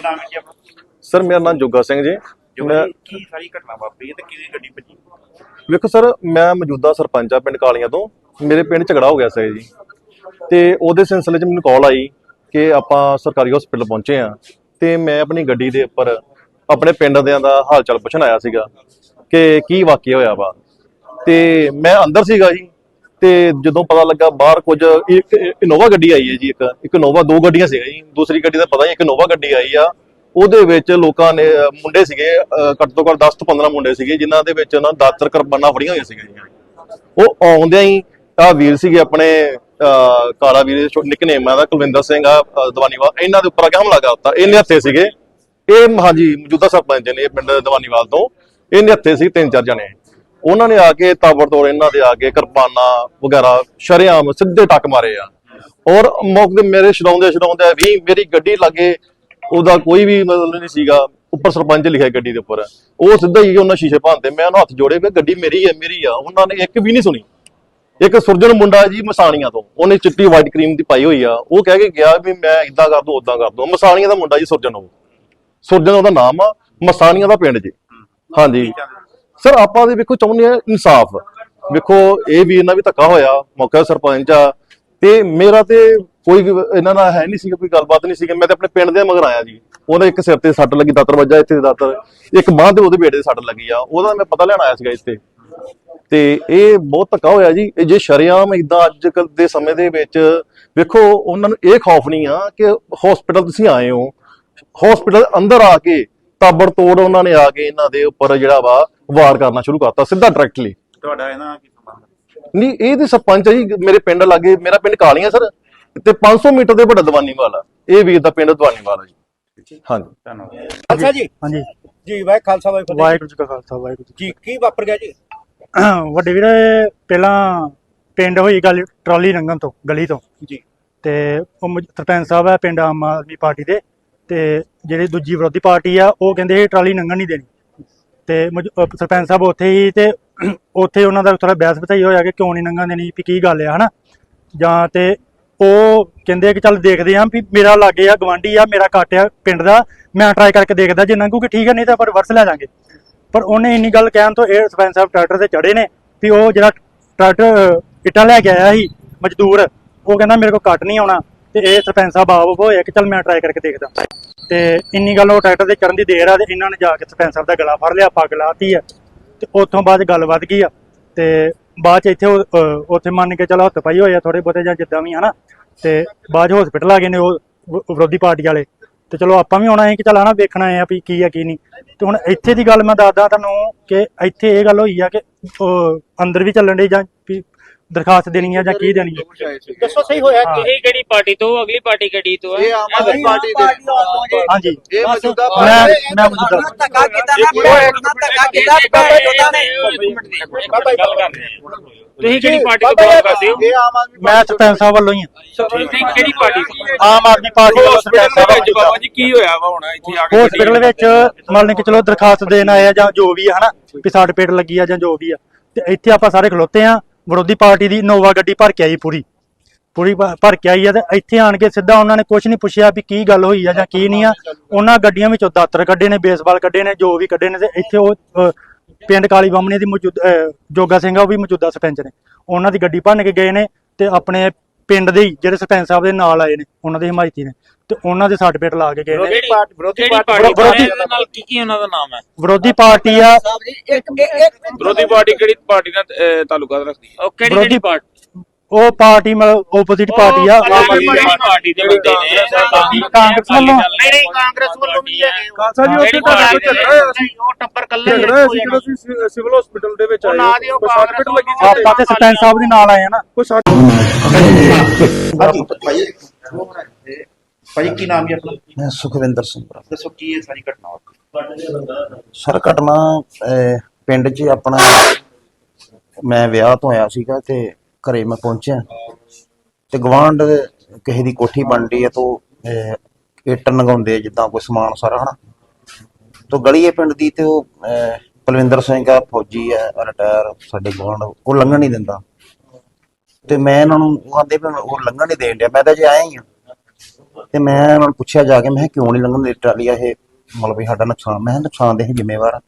ਕੀ ਨਾਮ ਹੈ ਜੀ ਆਪਣਾ? ਸਰ ਮੇਰਾ ਨਾਮ ਜੋਗਾ ਸਿੰਘ ਜੀ। ਜੋ ਮੈਂ ਕੀ ਸਾਰੀ ਘਟਨਾ ਵਾਪਰੀ ਹੈ ਤੇ ਕਿਵੇਂ ਗੱਡੀ ਭੱਜੀ ਵੇਖੋ ਸਰ ਮੈਂ ਮੌਜੂਦਾ ਸਰਪੰਚ ਆ ਪਿੰਡ ਕਾਲੀਆਂ ਤੋਂ। ਮੇਰੇ ਪਿੰਡ ਝਗੜਾ ਹੋ ਗਿਆ ਸੀ ਜੀ। ਤੇ ਉਹਦੇ ਸਿਲਸਿਲੇ 'ਚ ਮੈਨੂੰ ਕਾਲ ਆਈ ਕਿ ਆਪਾਂ ਸਰਕਾਰੀ ਹਸਪੀਟਲ ਪਹੁੰਚੇ ਆ ਤੇ ਮੈਂ ਆਪਣੀ ਗੱਡੀ ਦੇ ਉੱਪਰ ਆਪਣੇ ਪਿੰਡ ਦਿਆਂ ਦਾ ਹਾਲ ਚਾਲ ਪੁੱਛਣ ਆਇਆ ਸੀਗਾ ਕਿ ਕੀ ਵਾਕਿਆ ਹੋਇਆ ਵਾ। ਤੇ ਮੈਂ ਅੰਦਰ ਸੀਗਾ ਜੀ। ਤੇ ਜਦੋਂ ਪਤਾ ਲੱਗਾ ਬਾਹਰ ਕੁਝ ਇੱਕ ਇਨੋਵਾ ਗੱਡੀ ਆਈ ਹੈ ਜੀ ਇੱਕ ਇੱਕ ਇਨੋਵਾ ਦੋ ਗੱਡੀਆਂ ਸੀਗੀਆਂ ਜੀ ਦੂਸਰੀ ਗੱਡੀ ਦਾ ਪਤਾ ਨਹੀਂ ਇੱਕ ਇਨੋਵਾ ਗੱਡੀ ਆਈ ਆ। ਉਹਦੇ ਵਿੱਚ ਲੋਕਾਂ ਨੇ ਮੁੰਡੇ ਸੀਗੇ ਅਹ, ਘੱਟ ਤੋਂ ਘੱਟ 10 ਤੋਂ 15 ਮੁੰਡੇ ਸੀਗੇ ਜਿਨ੍ਹਾਂ ਦੇ ਵਿੱਚ ਨਾ ਦਾਤਰ ਕਰਬਾਨਾ ਫੜੀਆਂ ਹੋਈਆਂ ਸੀਗੀਆਂ ਉਹ ਆਉਂਦਿਆਂ ਹੀ ਆ ਵੀਰ ਸੀਗੇ ਆਪਣੇ ਅਹ, ਕਾਲਾ ਵੀਰ ਨਿਕਨੇਮ ਆ ਦਾ ਕੁਲਵਿੰਦਰ ਸਿੰਘ ਆ ਅਹ, ਇਹਨਾਂ ਦੇ ਉੱਪਰ ਆ ਕੇ ਹਮਲਾ ਕਰਤਾ। ਦਿੱਤਾ ਇਹਨੇ ਹੱਥੇ ਸੀਗੇ। ਇਹ ਹਾਂਜੀ ਮੌਜੂਦਾ ਸਰਪੰਚ ਨੇ ਇਹ ਪਿੰਡ ਦਵਾਨੀਵਾਲ ਤੋਂ। ਇਹਨੇ ਹੱਥੇ ਸੀ ਤਿੰਨ ਚਾਰ ਜਣੇ। ਉਹਨਾਂ ਨੇ ਆ ਕੇ ਤਾਬੜਤੋੜ ਇਹਨਾਂ ਦੇ ਆ ਕੇ ਕਿਰਪਾਨਾਂ ਵਗੈਰਾ ਸ਼ਰੇਆਮ ਸਿੱਧੇ ਟੱਕ ਮਾਰੇ ਆ। ਔਰ ਮੌਕੇ ਮੇਰੇ ਛਡਾਉਂਦੇ ਛਡਾਉਂਦੇ ਵੀ ਮੇਰੀ ਗੱਡੀ ਲੱਗੇ ਉਹਦਾ ਕੋਈ ਵੀ ਮਤਲਬ ਨਹੀਂ ਸੀਗਾ ਉੱਪਰ ਸਰਪੰਚ ਲਿਖਿਆ ਗੱਡੀ ਦੇ ਉੱਪਰ। ਉਹ ਸਿੱਧਾ ਹੀ ਉਹਨਾਂ ਸ਼ੀਸ਼ੇ ਭੰਨਤੇ ਮੈਂ ਉਹਨਾਂ ਹੱਥ ਜੋੜੇ ਵੀ ਗੱਡੀ ਮੇਰੀ ਹੈ ਮੇਰੀ ਆ। ਉਹਨਾਂ ਨੇ ਇੱਕ ਵੀ ਨਹੀਂ ਸੁਣੀ। ਇੱਕ ਸੁਰਜਨ ਮੁੰਡਾ ਜੀ ਮਸਾਣੀਆਂ ਤੋਂ ਉਹਨੇ ਚਿੱਟੀ ਵਾਈਟ ਕਰੀਮ ਦੀ ਪਾਈ ਹੋਈ ਆ। ਉਹ ਕਹਿ ਕੇ ਗਿਆ ਵੀ ਮੈਂ ਇਦਾਂ ਕਰ ਦੂੰ ਉਦਾਂ ਕਰ ਦੂੰ। ਮਸਾਣੀਆਂ ਦਾ ਮੁੰਡਾ ਜੀ ਸੁਰਜਨ ਉਹ। ਸੁਰਜਨ ਉਹਦਾ ਨਾਮ ਆ ਮਸਾਣੀਆਂ ਦਾ ਪਿੰਡ ਜੀ। ਹਾਂਜੀ। ਸਰ, ਆਪਾਂ ਦੇ ਵੇਖੋ, ਚਾਹੁੰਦੇ ਆ ਇਨਸਾਫ। ਵੇਖੋ, ਇਹ ਵੀ ਇਹਨਾਂ ਵੀ ਧੱਕਾ ਹੋਇਆ, ਮੌਕਾ ਸਰਪੰਚ ਆ ਤੇ ਮੇਰਾ ਤੇ ਕੋਈ ਇਹਨਾਂ ਨਾਲ ਹੈ ਨਹੀਂ ਸੀਗਾ, ਕੋਈ ਗੱਲਬਾਤ ਨਹੀਂ ਸੀਗੀ। ਮੈਂ ਤੇ ਆਪਣੇ ਪਿੰਡ ਦੇ ਮਗਰ ਆਇਆ ਜੀ। ਉਹਦਾ ਇੱਕ ਸਿਰ ਤੇ ਸੱਟ ਲੱਗੀ, ਦਾਤਰ ਵੱਜਾ ਇੱਥੇ ਦਾਤਰ। ਇੱਕ ਬਾਂਹ ਤੇ ਉਹਦੇ ਬੇਟੇ ਦੇ ਸੱਟ ਲੱਗੀ ਆ। ਉਹਦਾ ਮੈਂ ਪਤਾ ਲੈਣ ਆਇਆ ਸੀਗਾ ਇੱਥੇ। ਤੇ ਇਹ ਬਹੁਤ ਧੱਕਾ ਹੋਇਆ ਜੀ। ਇਹ ਜੇ ਸ਼ਰਿਆਮ ਇਦਾਂ ਅੱਜ ਕੱਲ ਦੇ ਸਮੇਂ ਦੇ ਵਿੱਚ, ਵੇਖੋ, ਉਹਨਾਂ ਨੂੰ ਇਹ ਖੌਫ ਨਹੀਂ ਆ ਕਿ ਹਸਪੀਟਲ ਤੁਸੀਂ ਆਏ ਹੋ। ਹਸਪੀਟਲ ਅੰਦਰ ਆ ਕੇ ਤਾਬੜ ਤੋੜ ਉਹਨਾਂ ਨੇ ਆ ਕੇ ਇਹਨਾਂ ਦੇ ਉੱਪਰ ਜਿਹੜਾ ਵਾ ਵਾਰ ਕਰਨਾ ਸ਼ੁਰੂ ਕਰਤਾ ਸਿੱਧਾ ਡਾਇਰੈਕਟਲੀ ਤੁਹਾਡਾ ਇਹਨਾਂ ਕੀ ਸੰਬੰਧ? ਨਹੀਂ ਇਹ ਤੇ ਸਰਪੰਚ ਆ ਜੀ ਮੇਰੇ ਪਿੰਡ ਲਾਗੇ ਮੇਰਾ ਪਿੰਡ ਕਾਲੀਆਂ ਸਰ ਤੇ 500 ਮੀਟਰ ਦੇ ਵੱਡਾ ਦੀਵਾਨੀਵਾਲ ਆ। ਇਹ ਵੀਰ ਦਾ ਪਿੰਡ ਦੀਵਾਨੀਵਾਲ ਆ ਜੀ। ਹਾਂਜੀ। ਧੰਨਵਾਦ। ਖਾਲਸਾ ਜੀ? ਹਾਂਜੀ। ਜੀ ਵਾਹਿ ਖਾਲਸਾ ਵਾਹਿ ਫਤਿਹ ਵਾਹਿਗੁਰੂ ਜੀ ਕਾ ਖਾਲਸਾ। ਵਾਹਿਗੁਰੂ ਜੀ ਜੀ ਕੀ ਵਾਪਰ ਗਿਆ ਜੀ? ਵੱਡੇ ਵੀਰ ਪਹਿਲਾਂ ਪਿੰਡ ਹੋਈ ਗੱਲ ਟਰਾਲੀ ਰੰਗਨ ਤੋਂ ਗਲੀ ਤੋਂ। ਜੀ। ਤੇ ਉਹ ਸਰਪੰਚ ਸਾਹਿਬ ਹੈ ਪਿੰਡ ਆਮ ਆਦਮੀ ਪਾਰਟੀ ਦੇ ਤੇ ਜਿਹੜੀ ਦੂਜੀ ਵਿਰੋਧੀ ਪਾਰਟੀ ਆ ਉਹ ਕਹਿੰਦੇ ਇਹ ਟਰਾਲੀ ਲੰਘਣ ਨਹੀਂ ਦੇਣੀ। ਤੇ ਸਰਪੰਚ ਸਾਹਿਬ ਉੱਥੇ ਹੀ ਤੇ ਉੱਥੇ ਉਹਨਾਂ ਦਾ ਥੋੜਾ ਬਹਿਸ ਬਤਾਈ ਹੋਇਆ ਕਿ ਕਿਉਂ ਨਹੀਂ ਲੰਘਣ ਦੇਣੀ ਵੀ ਕੀ ਗੱਲ ਆ ਹਨਾ? ਜਾਂ ਤੇ ਉਹ ਕਹਿੰਦੇ ਕਿ ਚੱਲ ਦੇਖਦੇ ਆਂ ਵੀ ਮੇਰਾ ਲਾਗੇ ਆ ਗਵਾਂਢੀ ਆ ਮੇਰਾ ਕੱਟ ਆ ਪਿੰਡ ਦਾ ਮੈਂ ਟਰਾਈ ਕਰਕੇ ਦੇਖਦਾ ਜੇ ਲੰਘੂਗੀ ਠੀਕ ਹੈ ਨਹੀਂ ਤਾਂ ਪਰ ਵਰਸ ਲੈ ਜਾਾਂਗੇ ਪਰ ਉਹਨੇ ਇੰਨੀ ਗੱਲ ਕਹਿਣ ਤੋਂ ਇਹ ਸਰਪੰਚ ਸਾਹਿਬ ਟਰੈਕਟਰ ਤੇ ਚੜੇ ਨੇ ਵੀ ਉਹ ਜਿਹੜਾ ਟਰੈਕਟਰ ਅਹ, ਇੱਟਾਂ ਲੈ ਕੇ ਆਇਆ ਸੀ ਮਜ਼ਦੂਰ ਉਹ ਕਹਿੰਦਾ ਮੇਰੇ ਕੋਲ ਕੱਟ ਨਹੀਂ ਆਉਣਾ ਤੇ ਇਹ ਸਰਪੰਚ ਸਾਹਿਬ ਆਪ ਹੋਇਆ ਕਿ ਚੱਲ ਮੈਂ ਟਰਾਈ ਕਰਕੇ ਦੇਖਦਾ। ਤੇ ਇੰਨੀ ਗੱਲ ਉਹ ਟਰੈਕਟਰ ਦੇ ਚੜਨ ਦੀ ਦੇਰ ਆ ਤੇ ਇਹਨਾਂ ਨੇ ਜਾ ਕੇ ਸਰਪੰਚ ਦਾ ਗਲਾ ਫੜ ਲਿਆ, ਪੱਗ ਲਾਤੀ ਆ ਤੇ ਉੱਥੋਂ ਬਾਅਦ 'ਚ ਗੱਲ ਵੱਧ ਗਈ ਆ ਤੇ ਬਾਅਦ ਚ ਇੱਥੇ ਉੱਥੇ ਮੰਨ ਕੇ ਚਲੋ ਹੱਥ ਪਾਈ ਹੋਏ ਆ ਥੋੜੇ ਬਹੁਤੇ ਜਾਂ ਜਿੱਦਾਂ ਵੀ, ਹਨਾ? ਤੇ ਬਾਅਦ ਹਸਪੀਟਲ ਆ ਗਏ ਨੇ ਉਹ ਵਿਰੋਧੀ ਪਾਰਟੀ ਵਾਲੇ ਤੇ ਚਲੋ ਆਪਾਂ ਵੀ ਆਉਣਾ ਹੈ ਕਿ ਚੱਲ ਹਨਾ, ਵੇਖਣਾ ਹੈ ਵੀ ਕੀ ਆ, ਕੀ ਨਹੀਂ। ਤੇ ਹੁਣ ਇੱਥੇ ਦੀ ਗੱਲ ਮੈਂ ਦੱਸਦਾ ਤੁਹਾਨੂੰ ਕਿ ਇੱਥੇ ਇਹ ਗੱਲ ਹੋਈ ਆ ਕਿ ਉਹ ਅੰਦਰ ਵੀ ਚੱਲਣ ਦੇ ਜਾਂ ਵੀ ਦਰਖਾਸਤ ਦੇਣੀ ਆ ਜਾਂ ਕੀ ਦੇਣੀ ਆ? ਦੱਸੋ ਸਹੀ ਹੋਇਆ ਹਾਂ। ਕਿ ਇਹ ਕਿਹੜੀ ਪਾਰਟੀ ਤੋਂ ਅਗਲੀ ਪਾਰਟੀ ਕਿਹੜੀ ਤੋਂ ਹੈ? ਇਹ ਆਮ ਆਦਮੀ ਪਾਰਟੀ ਦੇ ਹਾਂਜੀ। ਇਹ ਮੌਜੂਦਾ ਮੈਂ ਮੈਂ ਮੌਜੂਦਾ। ਧੱਕਾ ਕੀਤਾ ਨਾ ਧੱਕਾ ਕੀਤਾ ਬਾਬਾ ਜੋਤਾ ਨੇ ਤੁਸੀਂ ਕਿਹੜੀ ਪਾਰਟੀ ਤੋਂ ਬਿਲੋਂਗ ਕਰਦੇ ਹੋ? ਇਹ ਆਮ ਆਦਮੀ ਮੈਂ ਸਰਪੰਚ ਸਾਹਿਬ ਵੱਲੋਂ ਹੀ ਤੁਸੀਂ ਕਿਹੜੀ ਪਾਰਟੀ ਤੋਂ? ਆਮ ਆਦਮੀ ਪਾਰਟੀ ਵੱਲੋਂ ਸਰਪੰਚ ਸਾਹਿਬ ਵੱਲੋਂ ਬਾਬਾ ਜੀ ਕੀ ਹੋਇਆ ਵਾ ਹੁਣ ਇੱਥੇ ਆ ਕੇ ਹਸਪੀਟਲ ਵਿੱਚ ਮੰਨ ਕੇ ਚਲੋ ਦਰਖਾਸਤ ਦੇਣ ਆਏ ਆ ਜਾਂ ਜੋ ਵੀ ਆ ਹਨਾ ਸਾਡੇ ਪੇਟ ਲੱਗੀ ਆ ਜਾਂ ਜੋ ਵੀ ਆ। ਤੇ ਇੱਥੇ ਆਪਾਂ ਸਾਰੇ ਖਲੋਤੇ ਆ। ਵਿਰੋਧੀ ਪਾਰਟੀ ਦੀ ਨੋਵਾ ਗੱਡੀ ਭਰ ਕੇ ਆਈ ਪੂਰੀ। ਪੂਰੀ ਭ- ਭਰ ਕੇ ਆਈ ਆ ਤੇ ਇੱਥੇ ਆਣ ਕੇ ਸਿੱਧਾ ਉਹਨਾਂ ਨੇ ਕੁਝ ਨਹੀਂ ਪੁੱਛਿਆ ਵੀ ਕੀ ਗੱਲ ਹੋਈ ਆ ਜਾਂ ਕੀ ਨਹੀਂ ਆ। ਉਹਨਾਂ ਗੱਡੀਆਂ ਵਿੱਚੋਂ ਦਾਤਰ ਕੱਢੇ ਨੇ ਬੇਸਬਾਲ ਕੱਢੇ ਨੇ ਜੋ ਵੀ ਕੱਢੇ ਨੇ ਤੇ ਇੱਥੇ ਉਹ ਅਹ, ਪਿੰਡ ਕਾਲੀ ਬਾਮਣੀ ਦੀ ਮੌਜੂਦ ਅਹ, ਜੋਗਾ ਸਿੰਘ ਆ ਉਹ ਵੀ ਮੌਜੂਦਾ ਸਰਪੰਚ ਨੇ। ਉਹਨਾਂ ਦੀ ਗੱਡੀ ਭੰਨ ਕੇ ਗਏ ਨੇ ਤੇ ਆਪਣੇ ਪਿੰਡ ਦੇ ਹੀ ਜਿਹੜੇ ਸਰਪੰਚ ਸਾਹਿਬ ਦੇ ਨਾਲ ਆਏ ਨੇ ਉਹਨਾਂ ਦੇ ਹਮਾਇਤੀ ਨੇ ਤੇ ਉਹਨਾਂ ਦੇ ਸਰਟੀਫਿਕੇਟ ਲਾ ਕੇ ਗਏ ਨੇ। ਪਾਰਟੀ ਵਿਰੋਧੀ ਪਾਰਟੀ ਪਾਰਟੀ? ਵਿਰੋਧੀ- ਦੇ ਨਾਲ ਕੀ ਕੀ ਉਹਨਾਂ ਦਾ ਨਾਮ ਹੈ? ਵਿਰੋਧੀ ਪਾਰਟੀ ਆ। ਵਿਰੋਧੀ ਪਾਰਟੀ ਕਿਹੜੀ ਪਾਰਟੀ ਨਾਲ ਅਹ, ਤਾਲੁਕਾਤ ਰੱਖਦੀ ਹੈ ਉਹ ਕਿਹੜੀ ਵਿਰੋਧੀ- ਕਿਹੜੀ ਪਾਰਟੀ? ਉਹ ਪਾਰਟੀ ਮਤਲਬ ਆਪੋਜ਼ਿਟ ਪਾਰਟੀ ਆ। ਆਮ ਆਦਮੀ ਪਾਰਟੀ। ਪਾਰਟੀ ਦੇ ਬੰਦੇ ਨੇ। ਕਾਂਗਰਸ ਵੱਲੋਂ ਨਹੀਂ ਨਹੀਂ ਕਾਂਗਰਸ ਵੱਲੋਂ ਵੀ ਨਹੀਂ ਹੈਗੇ ਖਾਲਸਾ ਜੀ ਉੱਥੇ ਪਾਰਟੀ ਕੋਈ ਝਗੜਾ ਹੋਇਆ ਸੀ ਉਹ ਟੱਬਰ ਕੱਲੇ ਝਗੜਾ ਹੋਇਆ ਸੀ ਜਦੋਂ ਤੁਸੀਂ ਸਿਵਲ ਹਸਪੀਟਲ ਦੇ ਵਿੱਚ ਉਹ ਆਏ ਨਾ ਦੀ ਉਹ ਕੋਈ ਕਾਂਗਰਸ ਸਰਟੀਫਿਕੇਟ ਲੱਗੀ ਸੀ? ਆਪਾਂ ਤੇ ਸਰਪੰਚ ਸਾਹਿਬ ਦੇ ਨਾਲ ਆਏ ਆ ਨਾ। ਕੋਈ ਸੱਟ ਭਾਜੀ ਭਾਜੀ ਕੀ ਨਾਮ ਹੈ ਆਪਣਾ? ਮੈਂ ਸੁਖਵਿੰਦਰ ਸਿੰਘ ਦੱਸੋ ਕੀ ਇਹ ਸਾਰੀ ਘਟਨਾ ਸਰ ਘਟਨਾ ਅਹ, ਪਿੰਡ 'ਚ ਆਪਣਾ ਮੈਂ ਵਿਆਹ ਤੋਂ ਆਇਆ ਸੀਗਾ ਤੇ ਘਰੇ ਮੈਂ ਪਹੁੰਚਿਆ। ਤੇ ਗਵਾਂਢ ਕਿਸੇ ਦੀ ਕੋਠੀ ਬਣਦੀ ਹੈ ਤੋਂ ਇੱਟ ਨਗਾਉਂਦੇ ਜਿੱਦਾਂ ਕੋਈ ਸਮਾਨ ਸਾਰਾ ਹਨਾ। ਤੋਂ ਗਲੀਏ ਪਿੰਡ ਦੀ ਤੇ ਉਹ ਅਹ, ਪਲਵਿੰਦਰ ਸਿੰਘ ਆ ਫੌਜੀ ਹੈ ਰਿਟਾਇਰ ਸਾਡੇ ਗਵਾਂਢ ਉਹ ਲੰਘਣ ਨਹੀਂ ਦਿੰਦਾ। ਤੇ ਮੈਂ ਇਹਨਾਂ ਨੂੰ ਉਹ ਆਂਦੇ ਵੀ ਉਹ ਲੰਘਣ ਨਹੀਂ ਦੇਣ ਡਿਆ। ਮੈਂ ਤਾਂ ਜੇ ਆਇਆ ਹੀ ਆ। ਤੇ ਮੈਂ ਉਹਨਾਂ ਨੂੰ ਪੁੱਛਿਆ ਜਾ ਕੇ ਮੈਂ ਕਿਹਾ ਕਿਉਂ ਨਹੀਂ ਲੰਘਣ ਦੇ ਟਰਾਲੀ ਆ ਇਹ ਮਤਲਬ ਵੀ ਸਾਡਾ ਨੁਕਸਾਨ। ਮੈਂ ਕਿਹਾ ਨੁਕਸਾਨ ਦੇ ਜ਼ਿੰਮੇਵਾਰ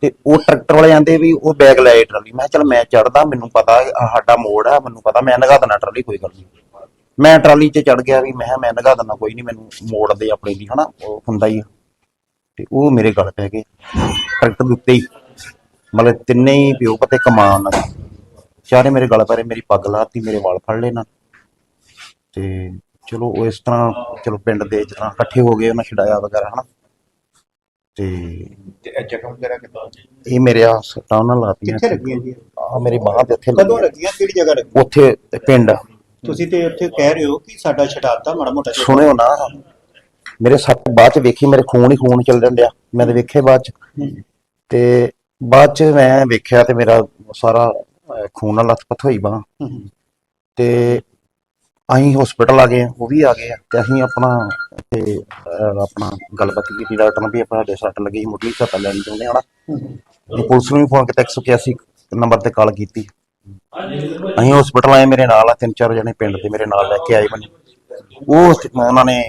ਤੇ ਉਹ ਟਰੈਕਟਰ ਵਾਲੇ ਆਂਦੇ ਵੀ ਉਹ ਬੈਗ ਲੈ ਆਏ ਟਰਾਲੀ। ਮੈਂ ਕਿਹਾ, ਚਲ ਮੈਂ ਚੜਦਾ ਮੈਨੂੰ ਪਤਾ ਆਹ ਸਾਡਾ ਮੋੜ ਆ, ਮੈਨੂੰ ਪਤਾ, ਮੈਂ ਨਗਾ ਦੇਣਾ ਟਰਾਲੀ, ਕੋਈ ਗੱਲ ਨਹੀਂ। ਮੈਂ ਟਰਾਲੀ 'ਚ ਚੜ ਗਿਆ ਵੀ, ਮੈਂ ਕਿਹਾ, ਮੈਂ ਨਗਾ ਦੇਣਾ ਕੋਈ ਨਹੀਂ, ਮੈਨੂੰ ਮੋੜ ਦੇ ਆਪਣੇ ਦੀ ਹਨਾ, ਉਹ ਹੁੰਦਾ ਹੀ ਆ। ਤੇ ਉਹ ਮੇਰੇ ਗਲ ਪੈ ਗਏ। ਟਰੈਕਟਰ ਦੇ ਉੱਤੇ ਹੀ, ਮਤਲਬ ਤਿੰਨੇ ਹੀ ਪਿਓ ਪਤੇ ਕਮਾਨ ਨਾਲ ਚਾਰੇ ਮੇਰੇ ਗਲ ਪੈ ਰਹੇ ਮੇਰੀ ਪੱਗ ਲਾਤੀ, ਮੇਰੇ ਵਾਲ ਫੜ ਲਏ ਨਾ। ਤੇ ਚਲੋ, ਉਹ ਇਸ ਤਰ੍ਹਾਂ, ਚਲੋ ਪਿੰਡ ਦੇ ਜਿੱਦਾਂ ਇਕੱਠੇ ਹੋ ਗਏ, ਉਹਨਾਂ ਛਡਾਇਆ ਵਗੈਰਾ, ਹਨਾ। ਤੇ ਜ਼ਖਮ ਵਗੈਰਾ ਕਿੱਦਾਂ ਇਹ ਮੇਰੇ ਆ ਸੱਟਾਂ ਨਾਲ ਲਾਤੀਆਂ ਕਿੱਥੇ ਲੱਗੀਆਂ ਜੀ? ਆ ਮੇਰੀ ਬਾਹ ਤੇ ਇੱਥੇ ਕਦੋਂ ਲੱਗੀ ਲੱਗੀਆਂ? ਕਿਹੜੀ ਜਗ੍ਹਾ ਲੱਗੀਆਂ? ਉੱਥੇ ਪਿੰਡ। ਤੁਸੀਂ ਤੇ ਉੱਥੇ ਕਹਿ ਰਹੇ ਹੋ ਕਿ ਸਾਡਾ ਛਡਾਤਾ ਮਾੜਾ ਮੋਟਾ ਜਿਹਾ। ਸੁਣਿਓ ਨਾ। ਮੇਰੇ ਸੱਟ ਬਾਅਦ ਚ ਵੇਖੀ ਮੇਰੇ ਖੂਨ ਹੀ ਖੂਨ ਚੱਲ ਡਿਆ। ਮੈਂ ਤੇ ਵੇਖੇ ਬਾਅਦ ਚ। ਤੇ ਬਾਅਦ ਚ ਮੈਂ ਵੇਖਿਆ ਤੇ ਮੇਰਾ ਸਾਰਾ ਅਹ, ਖੂਨ ਨਾਲ ਲੱਥਪੱਥ ਹੋਈ ਬਾਂਹ। ਹੂੰ। ਤੇ ਅਸੀਂ ਹਸਪੀਟਲ ਆ ਗਏ ਆ, ਉਹ ਵੀ ਆ ਗਏ ਆ ਤੇ ਅਸੀਂ ਆਪਣਾ ਤੇ ਅਹ, ਆਪਣਾ ਗੱਲਬਾਤ ਕੀਤੀ ਡਾਕਟਰ ਨਾਲ ਵੀ ਆਪਾਂ ਸਾਡੇ ਸੱਟ ਲੱਗੀ ਸੀ, ਮੁੱਢਲੀ ਸੱਟ ਲੈਣੀ ਚਾਹੁੰਦੇ ਹਾਂ ਨਾ ਤੇ ਪੁਲਿਸ ਨੂੰ ਵੀ ਫੋਨ ਕੀਤਾ 181 ਨੰਬਰ ਤੇ ਕਾਲ ਕੀਤੀ। ਅਸੀਂ ਹਸਪੀਟਲ ਆਏ ਮੇਰੇ ਨਾਲ ਆ ਤਿੰਨ ਚਾਰ ਜਣੇ ਪਿੰਡ ਦੇ ਮੇਰੇ ਨਾਲ ਲੈ ਕੇ ਆਏ ਮੈਨੂੰ ਉਹ ਉਹਨਾਂ ਨੇ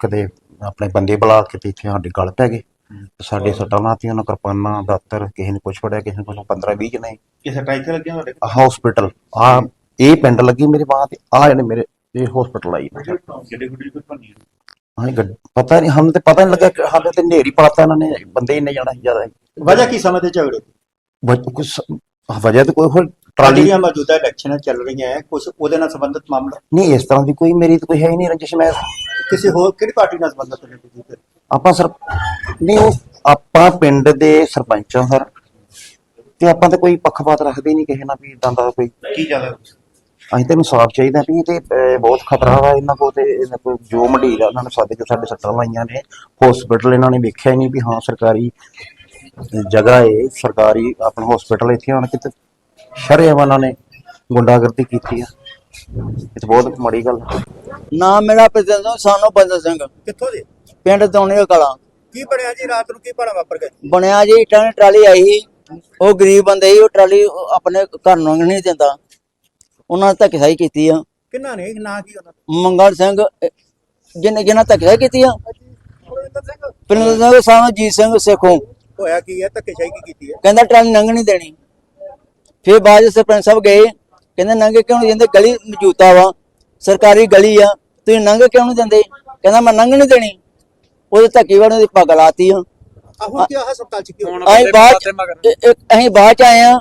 ਕਦੇ ਆਪਣੇ ਬੰਦੇ ਬੁਲਾ ਕੇ ਤੇ ਇੱਥੇ ਸਾਡੇ ਗਲ ਪੈ ਗਏ। ਤੇ ਸਾਡੇ ਸੱਟਾਂ ਲਾਤੀਆਂ ਉਹਨਾਂ ਕਿਰਪਾਨਾਂ ਦਾਤਰ ਕਿਸੇ ਨੇ ਕੁਛ ਫੜਿਆ ਕਿਸੇ ਨੇ ਕੁਛ 15 20 ਜਣੇ। ਇਹ ਸੱਟਾਂ ਇੱਥੇ ਲੱਗੀਆਂ ਤੁਹਾਡੇ ਹਸਪੀਟਲ ਆ ਇਹ ਪਿੰਡ ਲੱਗੀ ਮੇਰੇ ਬਾਹ ਤੇ ਆ ਜਿਹੜੇ ਮੇਰੇ ਇਹ ਹਸਪੀਟਲ ਆਈ। ਮੈਂ ਜਿਹੜੇ ਗੁੱਡੀ ਕੋਈ ਭੰਨੀ ਹਾਂ ਗੱਡ ਪਤਾ ਨਹੀਂ ਸਾਨੂੰ ਤੇ ਪਤਾ ਨਹੀਂ ਲੱਗਾ ਕਿ ਸਾਡੇ ਤੇ ਨੇਰੀ ਪਾਤਾ ਇਹਨਾਂ ਨੇ ਬੰਦੇ ਇੰਨੇ ਜਾਣਾ ਸੀ ਜ਼ਿਆਦਾ ਵਜ੍ਹਾ ਕੀ ਸਮਝਦੇ ਝਗੜੇ ਦੀ? ਵਜ- ਕੁਛ ਵਜ੍ਹਾ ਤੇ ਕੋਈ ਹੋਰ ਟਰਾਲੀ ਜਿਹੜੀਆਂ ਮੌਜੂਦਾ ਇਲੈਕਸ਼ਨਾਂ ਚੱਲ ਰਹੀਆਂ ਹੈ ਕੁਝ ਉਹਦੇ ਨਾਲ ਸੰਬੰਧਿਤ ਮਾਮਲਾ? ਨਹੀਂ ਇਸ ਤਰ੍ਹਾਂ ਦੀ ਕੋਈ ਮੇਰੀ ਤਾਂ ਕੋਈ ਹੈ ਹੀ ਨਹੀਂ ਰੰਜਿਸ਼ ਮੈਂ। ਕਿਸੇ ਹੋਰ ਕਿਹੜੀ ਪਾਰਟੀ ਨਾਲ ਸੰਬੰਧਿਤ ਨੇ ਤੁਸੀਂ ਫਿਰ? ਆਪਾਂ ਸਰ ਨਹੀਂ ਉਹ ਆਪਾਂ ਪਿੰਡ ਦੇ ਸਰਪੰਚ ਹਾਂ ਸਰ ਤੇ ਆਪਾਂ ਤਾਂ ਕੋਈ ਪੱਖਪਾਤ ਰੱਖਦੇ ਹੀ ਨਹੀਂ ਕਿਸੇ ਨਾਲ ਵੀ ਇਦਾਂ ਦਾ ਕੋਈ। ਕੀ ਚੱਲ ਅਸੀਂ ਤੇ ਇਨਸਾਫ ਚਾਹੀਦਾ ਵੀ ਇਹ ਤੇ ਅਹ, ਬਹੁਤ ਖਤਰਾ ਵਾ ਇਹਨਾਂ ਕੋਲ ਤੇ ਇਹਨਾਂ ਕੋਲ ਜੋ ਮੰਡੀਰ ਆ ਉਹਨਾਂ ਨੇ ਸਾਡੇ ਜੋ ਸਾਡੇ ਸੱਟਾਂ ਲਾਈਆਂ ਨੇ। ਹਸਪੀਟਲ ਇਹਨਾਂ ਨੇ ਵੇਖਿਆ ਹੀ ਨਹੀਂ ਵੀ ਹਾਂ ਸਰਕਾਰੀ ਜਗ੍ਹਾ ਏ ਸਰਕਾਰੀ ਆਪਣਾ ਹਸਪੀਟਲ ਇੱਥੇ ਆਣ ਕਿਤੇ ਸ਼ਰੇਆਮ ਉਹਨਾਂ ਨੇ ਗੁੰਡਾਗਰਦੀ ਕੀਤੀ ਆ। ਇਹ ਤਾਂ ਬਹੁਤ ਮਾੜੀ ਗੱਲ ਆ। ਨਾਮ ਮੇਰਾ ਪ੍ਰਜਨ ਸਿੰਘ ਸਾਨੂੰ ਬੰਦ ਸਿੰਘ। ਕਿੱਥੋਂ ਦੇ? ਪਿੰਡ ਦੌਣੇ ਕਲਾ। ਕੀ ਬਣਿਆ ਜੀ? ਰਾਤ ਨੂੰ ਕੀ ਬਣਾ ਵਾਪਰ ਗਿਆ ਬਣਿਆ ਜੀ ਇੱਟਾਂ ਦੀ ਟਰਾਲੀ ਆਈ ਸੀ। ਉਹ ਗਰੀਬ ਬੰਦੇ ਸੀ ਉਹ ਟਰਾਲੀ ਆਪਣੇ ਘਰ ਨੂੰ ਨਹੀਂ ਦਿੰਦਾ। ਉਹਨਾਂ ਨੇ ਧੱਕੇਸ਼ਾਹੀ ਕੀਤੀ ਆ। ਕਿੰਨਾ ਨੇ ਨਾਂ ਕੀ ਉਹਨਾਂ ਦਾ? ਮੰਗਲ ਸਿੰਘ ਅਹ, ਜਿਹਨੇ ਜਿਹਨਾਂ ਧੱਕੇਸ਼ਾਹੀ ਕੀਤੀ ਆ। ਸੁਰਿੰਦਰ ਸਿੰਘ? ਪ੍ਰਿੰਦਰ ਸਿੰਘ ਸਾਨੂੰ ਜੀਤ ਸਿੰਘ ਸੇਖੋਂ। ਹੋਇਆ ਕੀ ਹੈ ਧੱਕੇਸ਼ਾਹੀ ਕੀ ਕੀਤੀ ਹੈ ਕਹਿੰਦਾ ਟਰਾਲੀ ਲੰਘ ਨਹੀਂ ਦੇਣੀ। ਫਿਰ ਬਾਅਦ 'ਚ ਸਰਪੰਚ ਸਾਹਿਬ ਗਏ। ਕਹਿੰਦੇ ਲੰਘ ਕਿਉਂ ਨਹੀਂ ਦਿੰਦੇ? ਗਲੀ ਮੌਜੂਦਾ ਵਾ। ਸਰਕਾਰੀ ਗਲੀ ਆ। ਤੁਸੀਂ ਲੰਘ ਕਿਉਂ ਨਹੀਂ ਦਿੰਦੇ? ਕਹਿੰਦਾ ਮੈਂ ਲੰਘ ਨਹੀਂ ਦੇਣੀ। ਉਹਦੇ ਧੱਕੇ ਵਾਲੇ ਦੀ ਪੱਗ ਲਾਤੀ ਆ। ਆ ਹੁਣ ਕੀ ਆ? ਹਸਪਤਾਲ ਚ ਕੀ ਹੋਣਾ ਅਸੀਂ ਬਾਅਦ ਚ- ਇਹ- ਇਹ- ਅਸੀਂ ਬਾਅਦ ਚ ਆਏ ਆ।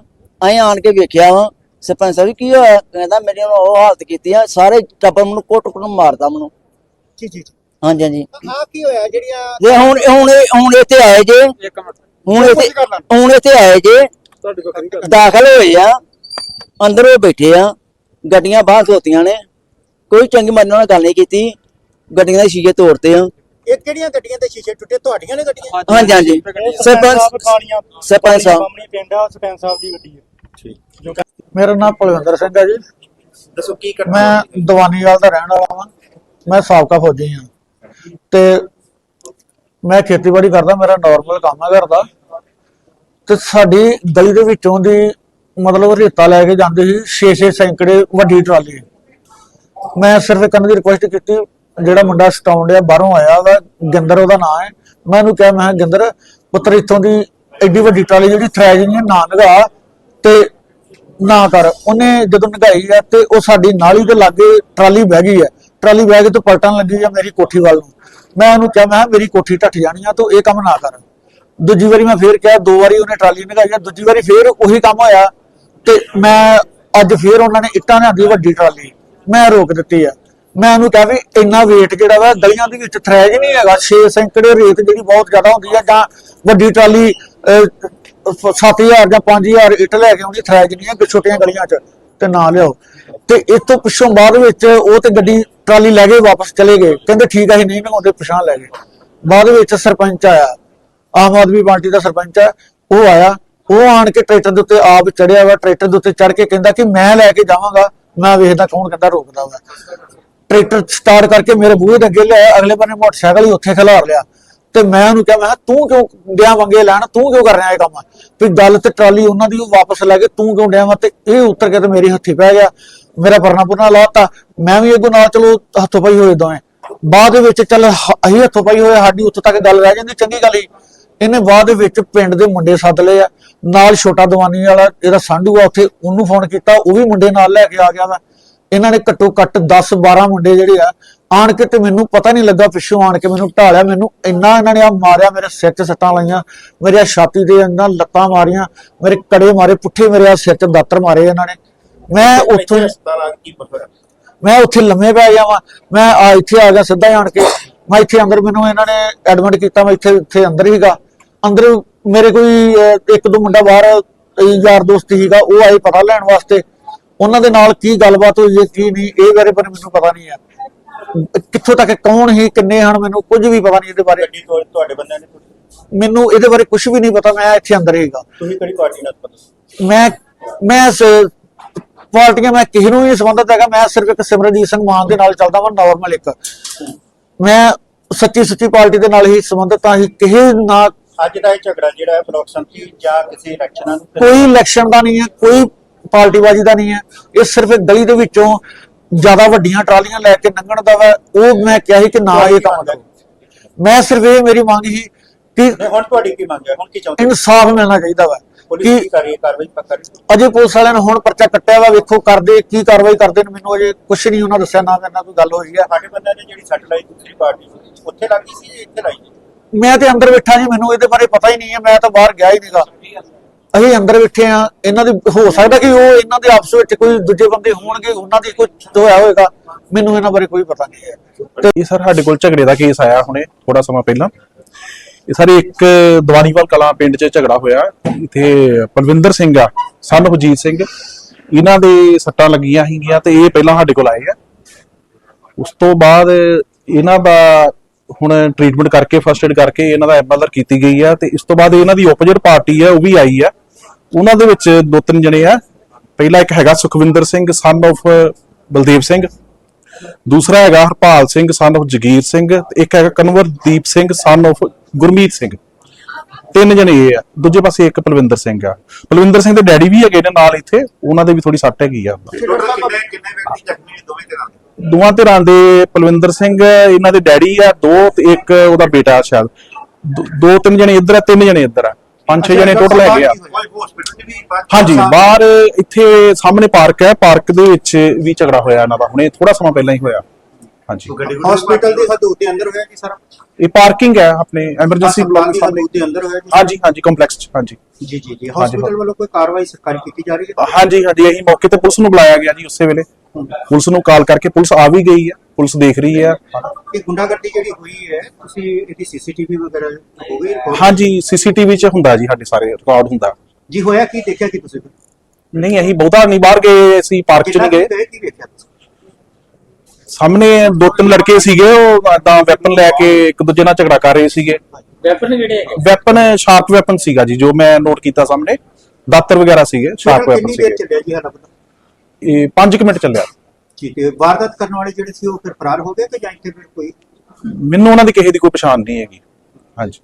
ਅਸੀਂ ਆਣ ਕੇ ਵੇਖਿਆ ਵਾ। ਸਰਪੰਚ ਸਾਹਿਬ ਜੀ ਕੀ ਹੋਇਆ? ਕਹਿੰਦਾ ਮੇਰੇ ਨਾਲ ਉਹ ਹਾਲਤ ਕੀਤੀ ਆ ਸਾਰੇ ਟੱਬਰ ਮੈਨੂੰ ਕੁੱਟ ਕੁੱਟ ਮਾਰਦਾ ਮੈਨੂੰ। ਜੀ ਜੀ ਹਾਂਜੀ ਹਾਂਜੀ। ਆ ਕੀ ਹੋਇਆ? ਜਿਹੜੀਆਂ ਜੇ ਹੁਣ ਹੁਣ ਇਹ- ਹੁਣ ਇੱਥੇ ਆਏ ਜੇ ਹੁਣ ਇੱਥੇ ਹੁਣ ਇੱਥੇ ਆਏ ਜੇ ਦਾਖਲ ਹੋਏ ਆ ਅੰਦਰ ਉਹ ਬੈਠੇ ਆ ਗੱਡੀਆਂ ਬਾਹਰ ਧੋਤੀਆਂ ਨੇ। ਕੋਈ ਚੰਗੀ ਮਨ ਨਾਲ ਗੱਲ ਨਹੀਂ ਕੀਤੀ ਗੱਡੀਆਂ ਦੇ ਸ਼ੀਸ਼ੇ ਤੋੜਤੇ ਆ। ਇਹ ਕਿਹੜੀਆਂ ਗੱਡੀਆਂ ਦੇ ਸ਼ੀਸ਼ੇ ਟੁੱਟੇ? ਤੁਹਾਡੀਆਂ ਨੇ ਗੱਡੀਆਂ? ਹਾਂਜੀ ਹਾਂਜੀ ਸਰਪੰਚ ਸਰਪੰਚ ਸਾਹਿਬ ਪਿੰਡ ਆ ਸਰਪੰਚ ਸਾਹਿਬ ਦੀ ਗੱਡੀ ਹੈ ਮੇਰਾ ਨਾਮ ਪਲਵਿੰਦਰ ਸਿੰਘ ਹੈ ਜੀ। ਦੱਸੋ ਕੀ ਮੈਂ ਦੀਵਾਨੀਵਾਲ ਦਾ ਰਹਿਣ ਵਾਲਾ ਹਾਂ ਮੈਂ ਸਾਬਕਾ ਫੌਜੀ ਹਾਂ ਤੇ ਮੈਂ ਖੇਤੀਬਾੜੀ ਕਰਦਾ ਮੇਰਾ ਨਾਰਮਲ ਕੰਮ ਹੈ ਘਰ ਦਾ। ਤੇ ਸਾਡੀ ਗਲੀ ਦੇ ਵਿੱਚੋਂ ਦੀ ਮਤਲਬ ਰੇਤਾ ਲੈ ਕੇ ਜਾਂਦੀ ਸੀ 6-6 ਸੈਂਕੜੇ ਵੱਡੀ ਟਰਾਲੀ। ਮੈਂ ਸਿਰਫ ਇੱਕ ਦੀ ਰਿਕੁਐਸਟ ਕੀਤੀ ਜਿਹੜਾ ਮੁੰਡਾ ਸਟਾਉਂਡ ਆ ਬਾਹਰੋਂ ਆਇਆ ਵਾ ਗਿੰਦਰ ਉਹਦਾ ਨਾਮ ਹੈ। ਮੈਂ ਉਹਨੂੰ ਕਿਹਾ ਮੈਂ ਗਿੰਦਰ ਪੁੱਤਰ ਇੱਥੋਂ ਦੀ ਐਡੀ ਵੱਡੀ ਟਰਾਲੀ ਜਿਹੜੀ ਥਰੈਜ ਨਹੀਂ ਨਾ ਨਗਾ ਤੇ ਨਾ ਕਰ। ਉਹਨੇ ਜਦੋਂ ਨਗਾਈ ਆ ਤੇ ਉਹ ਸਾਡੀ ਨਾਲੀ ਦੇ ਲਾਗੇ ਟਰਾਲੀ ਬਹਿ ਗਈ ਆ। ਟਰਾਲੀ ਬਹਿ ਕੇ ਤੇ ਪਲਟਣ ਲੱਗੀ ਆ ਮੇਰੀ ਕੋਠੀ ਵੱਲ ਨੂੰ। ਮੈਂ ਉਹਨੂੰ ਕਿਹਾ, ਮੈਂ ਮੇਰੀ ਕੋਠੀ ਢੱਠ ਜਾਣੀ ਆ, ਤੂੰ ਇਹ ਕੰਮ ਨਾ ਕਰ। ਦੂਜੀ ਵਾਰੀ ਮੈਂ ਫੇਰ ਕਿਹਾ, ਦੋ ਵਾਰੀ ਉਹਨੇ ਟਰਾਲੀ ਨਗਾਈ ਆ, ਦੂਜੀ ਵਾਰੀ ਫੇਰ ਉਹੀ ਕੰਮ ਹੋਇਆ ਤੇ ਮੈਂ ਅੱਜ ਫੇਰ ਉਹਨਾਂ ਨੇ ਇੱਟਾਂ ਲਿਆਂਦੀ ਵੱਡੀ ਟਰਾਲੀ। ਮੈਂ ਰੋਕ ਦਿੱਤੀ ਆ। ਮੈਂ ਉਹਨੂੰ ਕਿਹਾ ਵੀ ਇੰਨਾ weight ਜਿਹੜਾ ਵਾ, ਗਲੀਆਂ ਦੇ ਵਿੱਚ ਥਰੈਜ ਨਹੀਂ ਹੈਗਾ 6 ਸੈਂਕੜੇ ਰੇਤ ਜਿਹੜੀ ਬਹੁਤ ਜ਼ਿਆਦਾ ਹੁੰਦੀ ਆ ਜਾਂ ਵੱਡੀ ਟਰਾਲੀ 7000 ਜਾਂ 5000 ਇੱਟ ਲੈ ਕੇ ਆਉਂਦੀ ਥਰੈਜ ਨਹੀਂ ਛੋਟੀਆਂ ਗਲੀਆਂ 'ਚ, ਤੇ ਨਾ ਲਿਆਓ। ਤੇ ਇਸ ਤੋਂ ਪਿੱਛੋਂ ਬਾਅਦ ਵਿੱਚ ਉਹ ਤੇ ਗੱਡੀ, ਟਰਾਲੀ ਲੈ ਕੇ ਵਾਪਸ ਚਲੇ ਗਏ। ਕਹਿੰਦੇ ਠੀਕ ਆ, ਅਸੀਂ ਨਹੀਂ ਨਗਾਉਂਦੇ ਪਛਾਣ ਲੈ ਗਏ। ਬਾਅਦ ਵਿੱਚ ਸਰਪੰਚ ਆਇਆ। ਆਮ ਆਦਮੀ ਪਾਰਟੀ ਦਾ ਸਰਪੰਚ ਆ। ਉਹ ਆਇਆ। ਉਹ ਆਣ ਕੇ ਟਰੈਕਟਰ ਦੇ ਉੱਤੇ ਆਪ ਚੜਿਆ ਵਾ। ਟਰੈਕਟਰ ਦੇ ਉੱਤੇ ਚੜ ਕੇ ਕਹਿੰਦਾ ਕਿ ਮੈਂ ਲੈ ਕੇ ਜਾਵਾਂਗਾ। ਮੈਂ ਵੇਖਦਾ ਕੌਣ ਕਹਿੰਦਾ ਰੋਕਦਾ ਵਾ। ਟਰੈਕਟਰ ਸਟਾਰਟ ਕਰਕੇ ਮੇਰੇ ਬੂਹੇ ਦੇ ਅੱਗੇ ਲਿਆ ਅਗਲੇ ਬੰਨੇ ਮੋਟਰਸਾਈਕਲ ਹੀ ਉੱਥੇ ਖਿਲਾਰ ਲਿਆ। ਤੇ ਮੈਂ ਉਹਨੂੰ ਕਿਹਾ ਮੈਂ ਕਿਹਾ, ਤੂੰ ਕਿਉਂ ਡਿਆ ਮੰਗੇ ਲੈਣ? ਤੂੰ ਕਿਉਂ ਕਰ ਰਿਹਾ ਇਹ ਕੰਮ? ਵੀ ਗੱਲ ਤੇ ਟਰਾਲੀ ਉਹਨਾਂ ਦੀ ਉਹ ਵਾਪਸ ਲੈ ਕੇ ਤੂੰ ਕਿਉਂ ਡਿਆ ਵਾ? ਤੇ ਇਹ ਉੱਤਰ ਕੇ ਤੇ ਮੇਰੀ ਹੱਥੀ ਪੈ ਗਿਆ। ਮੇਰਾ ਪਰਨਾ ਪੁਰਨਾ ਲਾਤਾ। ਮੈਂ ਵੀ ਅੱਗੋਂ ਨਾਲ ਚਲੋ ਹੱਥੋਂ ਪਾਈ ਹੋਏ ਦੋਵੇਂ। ਬਾਅਦ ਦੇ ਵਿੱਚ ਚੱਲ ਹ- ਅਸੀਂ ਹੱਥੋਂ ਪਾਈ ਹੋਏ ਸਾਡੀ ਉੱਥੋਂ ਤੱਕ ਗੱਲ ਰਹਿ ਜਾਂਦੀ ਚੰਗੀ ਗੱਲ ਹੀ ਇਹਨੇ ਬਾਅਦ ਦੇ ਵਿੱਚ ਪਿੰਡ ਦੇ ਮੁੰਡੇ ਸੱਦ ਲਏ ਆ। ਨਾਲ ਛੋਟਾ ਦਵਾਨੀ ਵਾਲਾ ਇਹਦਾ ਸਾਂਢੂ ਆ ਉੱਥੇ ਉਹਨੂੰ ਫੋਨ ਕੀਤਾ ਉਹ ਵੀ ਮੁੰਡੇ ਨਾਲ ਲੈ ਕੇ ਆ ਗਿਆ ਵਾ। ਇਹਨਾਂ ਨੇ ਘੱਟੋ ਘੱਟ 10 12 ਮੁੰਡੇ ਜਿਹੜੇ ਆ ਆਣ ਕੇ ਤੇ ਮੈਨੂੰ ਪਤਾ ਨਹੀਂ ਲੱਗਾ ਪਿੱਛੋਂ ਆਣ ਕੇ ਮੈਨੂੰ ਢਾਲਿਆ ਮੈਨੂੰ ਇੰਨਾ ਇਹਨਾਂ ਨੇ ਆ ਮਾਰਿਆ ਮੇਰੇ ਸਿਰ 'ਚ ਸੱਟਾਂ ਲਾਈਆਂ ਮੇਰੇ ਛਾਤੀ ਦੇ ਇੰਨਾ ਲੱਤਾਂ ਮਾਰੀਆਂ ਮੇਰੇ ਕੜੇ ਮਾਰੇ ਪੁੱਠੇ ਮੇਰੇ ਆਹ ਸਿਰ 'ਚ ਦਾਤਰ ਮਾਰੇ ਇਹਨਾਂ ਨੇ। ਮੈਂ ਉੱਥੋਂ ਮੈਂ ਉੱਥੇ ਲੰਮੇ ਪੈ ਗਿਆ ਵਾਂ ਮੈਂ ਆ ਇੱਥੇ ਆ ਗਿਆ ਸਿੱਧਾ ਆਣ ਕੇ ਮੈਂ ਇੱਥੇ ਅੰਦਰ ਮੈਨੂੰ ਇਹਨਾਂ ਨੇ ਐਡਮਿਟ ਕੀਤਾ ਮੈਂ ਇੱਥੇ ਇੱਥੇ ਅੰਦਰ ਹੀਗਾ ਅੰਦਰ ਮੇਰੇ ਕੋਈ ਇੱਕ ਦੋ ਮੁੰਡਾ ਬਾਹਰ ਯਾਰ ਦੋਸਤ ਹੀਗਾ ਉਹ ਆਏ ਪਤਾ ਲੈਣ ਵਾਸਤੇ। ਉਹਨਾਂ ਦੇ ਨਾਲ ਕੀ ਗੱਲਬਾਤ ਹੋਈ ਹੈ ਕੀ ਨਹੀਂ ਇਹ ਬਾਰੇ ਪਰ ਮੈਨੂੰ ਪਤਾ ਨਹੀਂ ਹੈ। ਕਿੱਥੋਂ ਤੱਕ ਕੌਣ ਹੀ ਕਿੰਨੇ ਹਨ ਮੈਨੂੰ ਕੁਝ ਵੀ ਪਤਾ ਨਹੀਂ ਇਹਦੇ ਬਾਰੇ। ਤੁਹਾਡੇ ਬੰਦਿਆਂ ਨੇ। ਮੈਨੂੰ ਇਹਦੇ ਬਾਰੇ ਕੁਝ ਵੀ ਨਹੀਂ ਪਤਾ ਮੈਂ ਇੱਥੇ ਅੰਦਰ ਹੀਗਾ। ਤੁਸੀਂ ਕਿਹੜੀ ਪਾਰਟੀ ਨਾਲ ਪਤਾ ਮੈਂ ਮੈਂ ਇਸ ਪਾਰਟੀਆਂ ਮੈਂ ਕਿਸੇ ਨੂੰ ਨਹੀਂ ਸੰਬੰਧਤ ਹੈਗਾ ਮੈਂ ਸਿਰਫ ਇੱਕ ਸਿਮਰਜੀਤ ਸਿੰਘ ਮਾਨ ਦੇ ਨਾਲ ਚੱਲਦਾ ਵਾਂ ਨਾਰਮਲ ਇੱਕ। ਮੈਂ ਸੱਚੀ ਸੱਚੀ ਪਾਰਟੀ ਦੇ ਨਾਲ ਹੀ ਸੰਬੰਧਤ ਹਾਂ ਹੀ ਕਿਸੇ ਨਾ ਅੱਜ ਦਾ ਇਹ ਝਗੜਾ ਜਿਹੜਾ ਹੈ ਬਲਾਕ ਸੰਮਤੀ ਜਾਂ ਕਿਸੇ ਇਲੈਕਸ਼ਨਾਂ ਨੂੰ ਕੋਈ ਇਲੈਕਸ਼ਨ ਦਾ ਨਹੀਂ ਹੈ ਕੋਈ ਪਾਰਟੀਬਾਜ਼ੀ ਦਾ ਨਹੀਂ ਹੈ। ਇਹ ਸਿਰਫ ਇੱਕ ਗਲੀ ਦੇ ਵਿੱਚੋਂ ਜ਼ਿਆਦਾ ਵੱਡੀਆਂ ਟਰਾਲੀਆਂ ਲੈ ਕੇ ਲੰਘਣ ਦਾ ਵਾ। ਉਹ ਮੈਂ ਕਿਹਾ ਸੀ ਕਿ ਨਾ ਇਹ ਕੰਮ ਕਰੋ। ਮੈਂ ਸਿਰਫ ਇਹ ਮੇਰੀ ਮੰਗ ਸੀ ਕਿ ਹੁਣ ਤੁਹਾਡੀ ਕੀ ਮੰਗ ਹੈ? ਹੁਣ ਕੀ ਚਾਹੁੰਦੇ ਇਨਸਾਫ ਮਿਲਣਾ ਚਾਹੀਦਾ ਵਾ ਪੁਲਿਸ ਕਿ ਕਰ ਰਹੀ ਹੈ ਕਾਰਵਾਈ ਪੱਕਾ ਹੈ? ਅਜੇ ਪੁਲਿਸ ਵਾਲਿਆਂ ਨੇ ਹੁਣ ਪਰਚਾ ਕੱਟਿਆ ਵਾ। ਵੇਖੋ ਕਰਦੇ ਕੀ ਕਾਰਵਾਈ ਕਰਦੇ ਨੇ। ਮੈਨੂੰ ਅਜੇ ਕੁਝ ਨਹੀਂ ਉਹਨਾਂ ਦੱਸਿਆ ਨਾ ਮੇਰੇ ਨਾਲ ਕੋਈ ਗੱਲ ਹੋਈ ਆ। ਤੁਹਾਡੇ ਬੰਦਿਆਂ ਨੇ ਜਿਹੜੀ ਸੱਟ ਲਾਈ ਦੂਸਰੀ ਪਾਰਟੀ ਉੱਥੇ ਲੱਗੀ ਸੀ ਇੱਥੇ ਲਾਈ? ਮੈਂ ਤੇ ਅੰਦਰ ਬੈਠਾ ਜੀ ਮੈਨੂੰ ਇਹਦੇ ਬਾਰੇ ਪਤਾ ਹੀ ਨਹੀਂ ਹੈ। ਮੈਂ ਤਾਂ ਬਾਹਰ ਗਿਆ ਹੀ ਨਹੀਂਗਾ ਅਸੀਂ ਅੰਦਰ ਬੈਠੇ ਆ, ਇਹਨਾਂ ਦੇ ਹੋ ਸਕਦਾ ਕਿ ਉਹ ਇਹਨਾਂ ਦੇ ਆਪਸ ਵਿੱਚ ਕੋਈ ਦੂਜੇ ਬੰਦੇ ਹੋਣਗੇ, ਉਹਨਾਂ ਦੀ ਕੁਝ ਹੋਇਆ ਹੋਵੇਗਾ ਮੈਨੂੰ ਇਹਨਾਂ ਬਾਰੇ ਕੋਈ ਪਤਾ ਨਹੀਂ ਹੈ। ਇਹ ਸਰ ਸਾਡੇ ਕੋਲ ਝਗੜੇ ਦਾ ਕੇਸ ਆਇਆ ਹੁਣੇ ਥੋੜਾ ਸਮਾਂ ਪਹਿਲਾਂ। ਇਹ ਸਾਰੇ ਇੱਕ ਦੀਵਾਨੀਵਾਲ ਕਲਾਂ ਪਿੰਡ 'ਚ ਝਗੜਾ ਹੋਇਆ, ਇੱਥੇ ਪਲਵਿੰਦਰ ਸਿੰਘ ਆ, ਸਨ of ਸਿੰਘ। ਇਹਨਾਂ ਦੇ ਸੱਟਾਂ ਲੱਗੀਆਂ ਸੀਗੀਆਂ ਤੇ ਇਹ ਪਹਿਲਾਂ ਸਾਡੇ ਕੋਲ ਆਏ ਆ। ਉਸ ਤੋਂ ਬਾਅਦ ਇਹਨਾਂ ਦਾ ਹੁਣ ਟ੍ਰੀਟਮੈਂਟ ਕਰਕੇ ਫਸਟ ਏਡ ਕਰਕੇ ਇਹਨਾਂ ਦਾ ਐਮਐਲਆਰ ਕੀਤੀ ਗਈ ਆ ਤੇ ਇਸ ਤੋਂ ਬਾਅਦ ਇਹਨਾਂ ਦੀ ਆਪੋਜੀਟ ਪਾਰਟੀ ਆ, ਉਹ ਵੀ ਆਈ ਆ। ਉਹਨਾਂ ਦੇ ਵਿੱਚ ਦੋ ਤਿੰਨ ਜਣੇ ਆ। ਪਹਿਲਾ ਇੱਕ ਹੈਗਾ ਸੁਖਵਿੰਦਰ ਸਿੰਘ ਸਨ of ਬਲਦੇਵ ਸਿੰਘ। ਦੂਸਰਾ ਹੈਗਾ ਹਰਪਾਲ ਸਿੰਘ ਸਨ of ਜਗੀਰ ਸਿੰਘ। ਇੱਕ ਹੈਗਾ ਕਨਵਰਦੀਪ ਸਿੰਘ ਸਨ of ਗੁਰਮੀਤ ਸਿੰਘ। ਤਿੰਨ ਜਣੇ ਇਹ ਆ। ਦੂਜੇ ਪਾਸੇ ਇੱਕ ਪਲਵਿੰਦਰ ਸਿੰਘ ਆ। ਪਲਵਿੰਦਰ ਸਿੰਘ ਦੇ ਡੈਡੀ ਵੀ ਹੈਗੇ ਨੇ ਨਾਲ ਇੱਥੇ। ਉਹਨਾਂ ਦੇ ਵੀ ਥੋੜੀ ਸੱਟ ਹੈਗੀ ਆ। ਦੋਵੇਂ ਧਿਰਾਂ ਦੇ? ਪਲਵਿੰਦਰ ਸਿੰਘ ਇਹਨਾਂ ਦੇ ਡੈਡੀ ਆ ਦੋ ਤੇ ਇੱਕ ਉਹਦਾ ਬੇਟਾ ਸ਼ਾਇਦ। ਦੋ ਤਿੰਨ ਜਣੇ ਇੱਧਰ ਆ ਤਿੰਨ ਜਣੇ ਇੱਧਰ ਆ। ਪੰਜ ਛੇ ਜਣੇ ਟੋਟਲ ਹੈਗੇ ਆ। ਹਾਂਜੀ ਬਾਹਰ ਇੱਥੇ ਸਾਹਮਣੇ ਪਾਰਕ ਹੈ ਪਾਰਕ ਦੇ ਵਿੱਚ ਵੀ ਝਗੜਾ ਹੋਇਆ ਇਹਨਾਂ ਦਾ। ਹੁਣੇ ਥੋੜਾ ਸਮਾਂ ਪਹਿਲਾਂ ਹੀ ਹੋਇਆ। ਹਾਂਜੀ। ਹਸਪੀਟਲ ਦੀ ਹਦੂਦ ਦੇ ਅੰਦਰ ਹੋਇਆ ਜੀ ਸਾਰਾ? ਇਹ ਪਾਰਕਿੰਗ ਹੈ ਆਪਣੇ ਐਮਰਜੈਂਸੀ ਬਲਾਕ ਦੀ ਸਾਹਮਣੇ। ਦੇ ਅੰਦਰ ਹੋਇਆ ਹਾਂਜੀ ਹਾਂਜੀ ਕੰਪਲੈਕਸ ਚ ਹਾਂਜੀ। ਜੀ ਜੀ ਜੀ। ਹਸਪੀਟਲ ਵੱਲੋਂ ਕੋਈ ਕਾਰਵਾਈ ਸਰਕਾਰੀ ਕੀਤੀ ਜਾ ਰਹੀ ਹੈ? ਹਾਂਜੀ ਹਾਂਜੀ ਅਸੀਂ ਮੌਕੇ ਤੇ ਪੁਲਿਸ ਨੂੰ ਬੁਲਾਇਆ ਗਿਆ ਜੀ ਉਸੇ ਵੇਲੇ। ਪੁਲਿਸ ਨੂੰ ਕਾਲ ਕਰਕੇ ਪੁਲਿਸ ਆ ਵੀ ਗਈ ਹੈ। ਪੁਲਿਸ ਦੇਖ ਰਹੀ ਹੈ। ਇਹ ਗੁੰਡਾਗਰਦੀ ਜਿਹੜੀ ਹੋਈ ਹੈ ਤੁਸੀਂ ਇਹਦੀ ਸੀਸੀਟੀਵੀ ਵਗੈਰਾ ਹੋ ਗਈ? ਹਾਂਜੀ ਸੀਸੀਟੀਵੀ 'ਚ ਹੁੰਦਾ ਜੀ ਸਾਡੇ ਸਾਰੇ ਰਿਕਾਰਡ ਹੁੰਦਾ। ਜੀ ਹੋਇਆ ਕੀ? ਦੇਖਿਆ ਕੀ ਤੁਸੀਂ? ਨਹੀਂ ਅਸੀਂ ਬਹੁਤਾ ਨਹੀਂ ਬਾਹਰ ਗਏ ਅਸੀਂ ਪਾਰਕ 'ਚ ਨਹੀਂ ਗਏ। ਕੀ ਸਾਹਮਣੇ ਦੋ ਤਿੰਨ ਲੜਕੇ ਸੀਗੇ ਉਹ ਏਦਾਂ ਵੈਪਨ ਲੈ ਕੇ ਇੱਕ ਦੂਜੇ ਨਾਲ ਝਗੜਾ ਕਰ ਰਹੇ ਸੀਗੇ। ਵੈਪਨ ਹੈਗੇ? ਵੈਪਨ ਸ਼ਾਰਪ ਵੈਪਨ ਸੀਗਾ ਜੀ ਜੋ ਮੈਂ ਨੋਟ ਕੀਤਾ ਸਾਹਮਣੇ। ਦਾਤਰ ਵਗੈਰਾ ਸੀਗੇ ਸ਼ਾਰਪ ਵੈਪਨ ਸੀਗੇ। ਇਹ 5 ਮਿੰਟ ਚੱਲਿਆ। ਠੀਕ ਹੈ ਵਾਰਦਾਤ ਕਰਨ ਵਾਲੇ ਜਿਹੜੇ ਸੀ ਉਹ ਫਿਰ ਫਰਾਰ ਹੋ ਗਏ ਕਿ ਜਾਂ ਇੱਥੇ ਫਿਰ ਕੋਈ ਮੈਨੂੰ ਉਹਨਾਂ ਦੀ ਕਿਸੇ ਦੀ ਕੋਈ ਪਛਾਣ ਨਹੀਂ ਹੈਗੀ। ਹਾਂਜੀ।